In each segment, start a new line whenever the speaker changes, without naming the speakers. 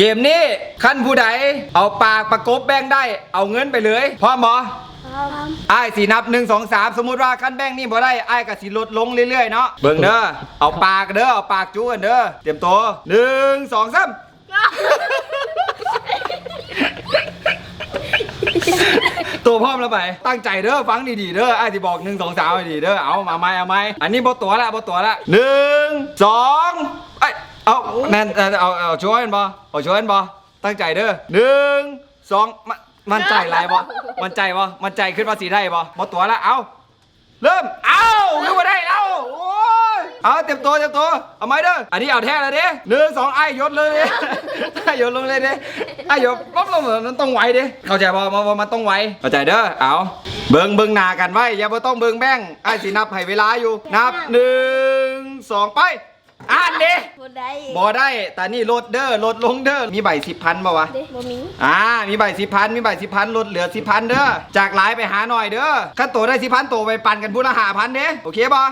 เกมนี้ขั้นผู้ใดเอาปากประกบแบ่งได้ เอาเงินไปเลยพร้อมบอ
ครับ
ไอ้ายสีนับหนึ่งสองสามสมมุติว่าขั้นแบ่งนี่บ่ได้ไอ้ายก็สิลดลงเรื่อยๆเนาะเบิ่งเด้อเอาปากเด้อเอาปากจู้กันเด้อเตรียมตัวหนึ่งสองสามตัวพร้อมแล้วไปตั้งใจเด้อฟังดีๆเด้อไอ้ายสิบอกหนึ่งสองสามให้ดีเด้อเอามาไหมเอาไหมอันนี้บ่ตัวละบ่ตัวละหนึ่งสองไอย เอาแน่นเอาเอาเอาช่วยกันบ่เอาช่วยกันบ่ตั้งใจเด้อหนึ่งสองมันมันใจไรบ่มันใจบ่มันใจขึ้นมาสีได้บ่บ่ตัวละเอาเริ่มเอาขึ้นมาได้เอาโอ้ยเอาเต็มตัวเต็มตัวเอาไหมเด้ออันนี้เอาแท้แล้วเด้หนึ่งสองไอ้ยศเลยเด้ไอ้ยศลงเลยเด้ไอ้ยศลบลงมันต้องไหวเด้เข้าใจบ่มามันต้องไหวเข้าใจเด้อเอาเบิ่งเบิ่งหน้ากันไว้อย่าบ่ต้องเบิ่งแบ่งไอ้สินับให้เวลาอยู่นับหนึ่งสองไป อ่านเด้
บ่ได้
บ่ได้ แต่นี่ลดเด้อลดลงเด้อ มีใบสิบพันบ่วะ
เด้บ่มี
อ่า มีใบสิพัน มีใบสิพันลดเหลือสิพันเด้อ จากหลายไปหาหน่อยเด้อขั้นโตได้สิพันโตไปปั่นกันพูละหาพันเด้โอเคปะ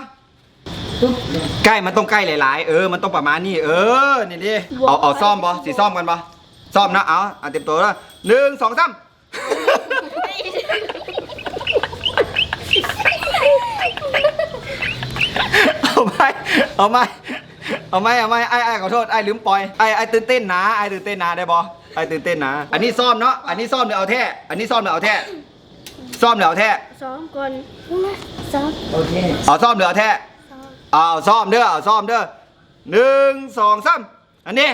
ใกล้มันต้องใกล้หลาย ๆ เออ มันต้องประมาณนี้ เออ นี่ดิเอาเอาซ่อมปะสีซ่อมกันปะซ่อมนะ เอาเอาเต็มตัวแล้วหนึ่งสองสามเอาไหมเอาไหม เอาไหมเอาไหมไอ้ไอ้ขอโทษไอ้ลืมปล่อยไอ้ไอ้ตื่นเต้นนะไอ้ตื่นเต้นนะได้บอไอ้ตื่นเต้นนะ อันนี้ซ่อมเนาะอันนี้ซ่อมเดี๋ยวเอาแท้อันนี้ซ่อมเดี๋ยวเอาแท้ซ่อมเดี๋ยวเอาแท้
ซ้อมก่อนซ้อม
เอาซ่อมเดี๋ยวเอาแท้
ซ้อม
เอาซ่อมเด้อเอาซ่อมเด้อหนึ่งสองสามอันนี้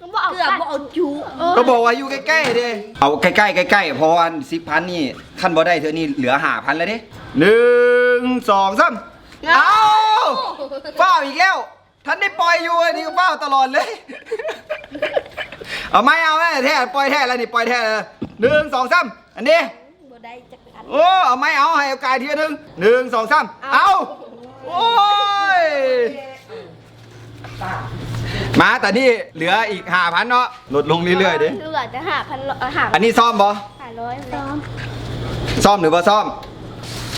ก็บ่เอากันบ่เอาจู
ก็บอกว่าอยู่ใกล้ๆดิเอาใกล้ๆใกล้ๆเพราะว่าสิบพันนี่ขั้นบ่ได้เธอนี่เหลือหาพันแล้วดิหนึ่งสองสามเอาเฝ้าอีกแล้ว ท่านได้ปล่อยอยู่อันนี้ก็เฝ้าตลอดเลย เอาไม่เอาแม่แท้ปล่อยแท้แล้วนี่ปล่อยแท้เลยหนึ่งสองสามอันนี้
บ่ได้จักอัน
โอ้เอาไม่เอาให้เอากายทีละหนึ่งหนึ่งสองสามเอาโอ้ยมาแต่นี่เหลืออีกห้าพันเนาะลดลงเรื่อยๆดิ
เหลือจะ5,000หา
อันนี้ซ่อมบ่
500ซ้อม
ซ่อมหรือบ่ซ่อม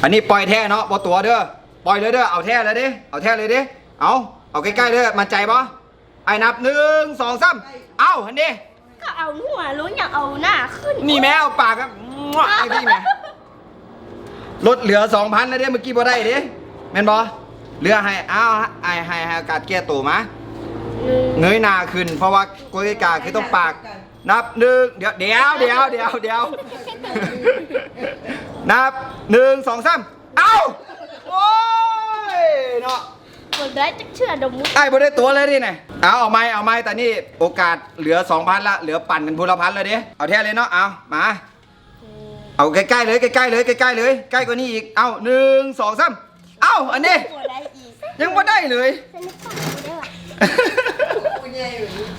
อันนี้ปล่อยแท้เนาะบ่ตัวเด้อปล่อยเลยเด้อเอาแท้เลยดิเอาแท้เลยดิเอา เอาใกล้ๆเด้อมั่นใจบ่ไอ้นับหนึ่งสองสามเอาอันนี้
ก็เอาหัวรู้อย่างเอาหน้าขึ้น
นี่แม่เอาปากครับมั่วไอ้พี่แม่ลดเหลือสองพันแล้วเด้เมื่อกี้บ่ได้เด้แม่นบ่เหลือให้เอาไอ้ให้ให้โอกาสแก้ตัวมา
หนึ่ง
เงยหน้าขึ้น เพราะว่าโกยกาคือต้องปาก นับหนึ่งเดี๋ยวเดี๋ยวเดี๋ยวเดี๋ยวเดี๋ยวนับหนึ่งสองสามเอ้าโอ้ยเนาะ
ได้จักเชื่อดมมุ
ไอ้บ่ได้ตัวเลยดิเนี่ยเอาเอาไม้เอาไม้แต่นี่โอกาสเหลือสองพันละเหลือปั่นกันพูละพันเลยดิเอาแท้เลยเนาะเอามาเอาใกล้ๆเลยใกล้ๆเลยใกล้ๆเลยใกล้กว่านี้อีกเอาหนึ่งสองสามเอาอันนี้ยังบ่ได้เลย
ฉันนึกว่าบ่ได้ว่ะ